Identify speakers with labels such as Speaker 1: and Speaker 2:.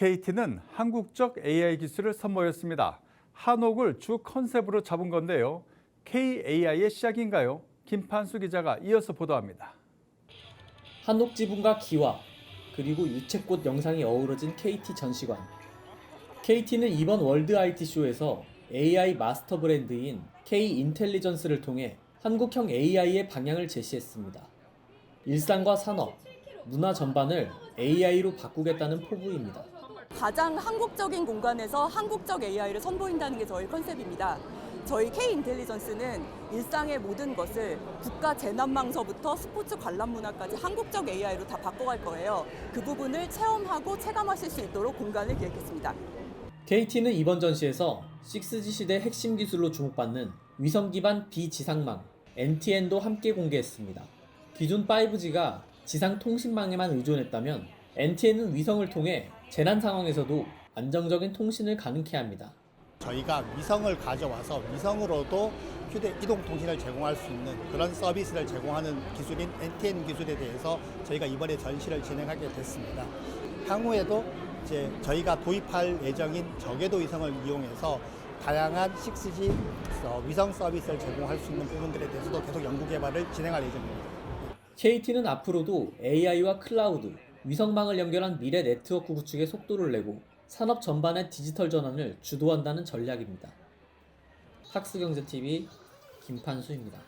Speaker 1: KT는 한국적 AI 기술을 선보였습니다. 한옥을 주 컨셉으로 잡은 건데요. KAI의 시작인가요? 김판수 기자가 이어서 보도합니다.
Speaker 2: 한옥 지붕과 기와 그리고 유채꽃 영상이 어우러진 KT 전시관. KT는 이번 월드 IT 쇼에서 AI 마스터 브랜드인 K 인텔리전스를 통해 한국형 AI의 방향을 제시했습니다. 일상과 산업, 문화 전반을 AI로 바꾸겠다는 포부입니다.
Speaker 3: 가장 한국적인 공간에서 한국적 AI를 선보인다는 게 저희 컨셉입니다. 저희 K 인텔리전스는 일상의 모든 것을 국가 재난망서부터 스포츠 관람 문화까지 한국적 AI로 다 바꿔갈 거예요. 그 부분을 체험하고 체감하실 수 있도록 공간을 기획했습니다.
Speaker 2: KT는 이번 전시에서 6G 시대 핵심 기술로 주목받는 위성 기반 비지상망 NTN도 함께 공개했습니다. 기존 5G가 지상 통신망에만 의존했다면 NTN은 위성을 통해 재난 상황에서도 안정적인 통신을 가능케 합니다.
Speaker 4: 저희가 위성을 가져와서 위성으로도 휴대 이동 통신을 제공할 수 있는 그런 서비스를 제공하는 기술인 NTN 기술에 대해서 저희가 이번에 전시를 진행하게 됐습니다. 향후에도 이제 저희가 도입할 예정인 저궤도 위성을 이용해서 다양한 6G 어, 위성 서비스를 제공할 수 있는 부분들에 대해서도 계속 연구 개발을 진행할 예정입니다.
Speaker 2: KT는 앞으로도 AI와 클라우드, 위성망을 연결한 미래 네트워크 구축에 속도를 내고 산업 전반의 디지털 전환을 주도한다는 전략입니다. 학스경제TV 김판수입니다.